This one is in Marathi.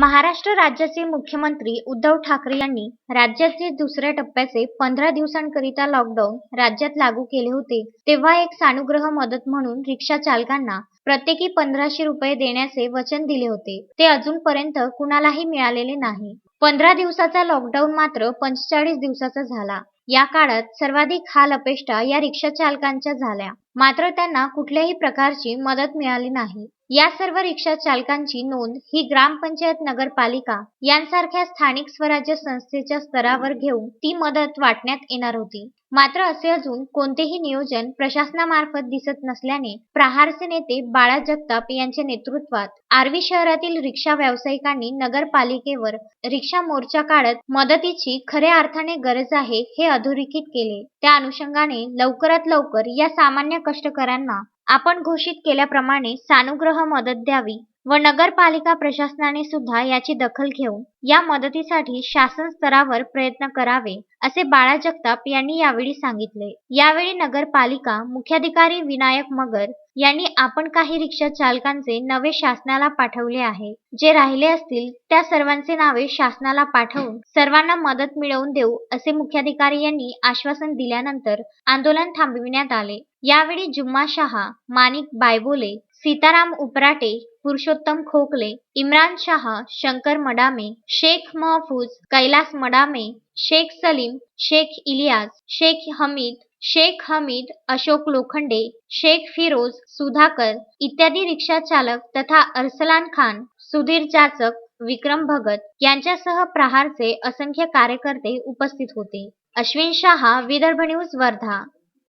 महाराष्ट्र राज्याचे मुख्यमंत्री उद्धव ठाकरे यांनी राज्याचे दुसऱ्या टप्प्याचे पंधरा दिवसांकरिता लॉकडाऊन राज्यात लागू केले होते. तेव्हा एक सानुग्रह मदत म्हणून रिक्षा चालकांना प्रत्येकी पंधराशे रुपये देण्याचे वचन दिले होते. ते अजूनपर्यंत कुणालाही मिळालेले नाही. पंधरा दिवसाचा लॉकडाऊन मात्र पंचेचाळीस दिवसाचा झाला. या काळात सर्वाधिक हाल अपेष्टा या रिक्षा चालकांच्या झाल्या. मात्र त्यांना कुठल्याही प्रकारची मदत मिळाली नाही. या सर्व रिक्षा चालकांची नोंद ही ग्रामपंचायत नगरपालिका यांसारख्या स्थानिक स्वराज्य संस्थेच्या स्तरावर घेऊन ती मदत वाटण्यात येणार होती. मात्र असे अजून कोणतेही नियोजन प्रशासनामार्फत दिसत नसल्याने प्रहारचे नेते बाळा जगताप यांच्या नेतृत्वात आर्वी शहरातील रिक्षा व्यावसायिकांनी नगरपालिकेवर रिक्षा मोर्चा काढत मदतीची खऱ्या अर्थाने गरज आहे हे अधोरेखित केले. त्या अनुषंगाने लवकरात लवकर या सामान्य कष्टकऱ्यांना आपण घोषित केल्याप्रमाणे सानुग्रह मदत द्यावी. व नगरपालिका प्रशासनाने सुद्धा याची दखल घेऊन या मदतीसाठी शासन स्तरावर प्रयत्न करावे असे बाळा जगताप यांनी यावेळी सांगितले. यावेळी नगरपालिका मुख्याधिकारी विनायक मगर यांनी आपण काही रिक्षा चालकांचे नवे शासनाला पाठवले आहे. जे राहिले असतील त्या सर्वांचे नावे शासनाला पाठवून सर्वांना मदत मिळवून देऊ असे मुख्याधिकारी यांनी आश्वासन दिल्यानंतर आंदोलन थांबविण्यात आले. यावेळी जुम्मा शहा माणिक बायबोले सीताराम उपराटे पुरुषोत्तम खोकले इम्रान शाह शंकर मडामे शेख महफूज कैलास मडामे शेख सलीम शेख इलियास शेख हमीद शेख हमीद अशोक लोखंडे शेख फिरोज सुधाकर इत्यादी रिक्षा चालक तथा अरसलान खान सुधीर जाचक विक्रम भगत यांच्यासह प्रहारचे असंख्य कार्यकर्ते उपस्थित होते. अश्विन शहा विदर्भ न्यूज वर्धा.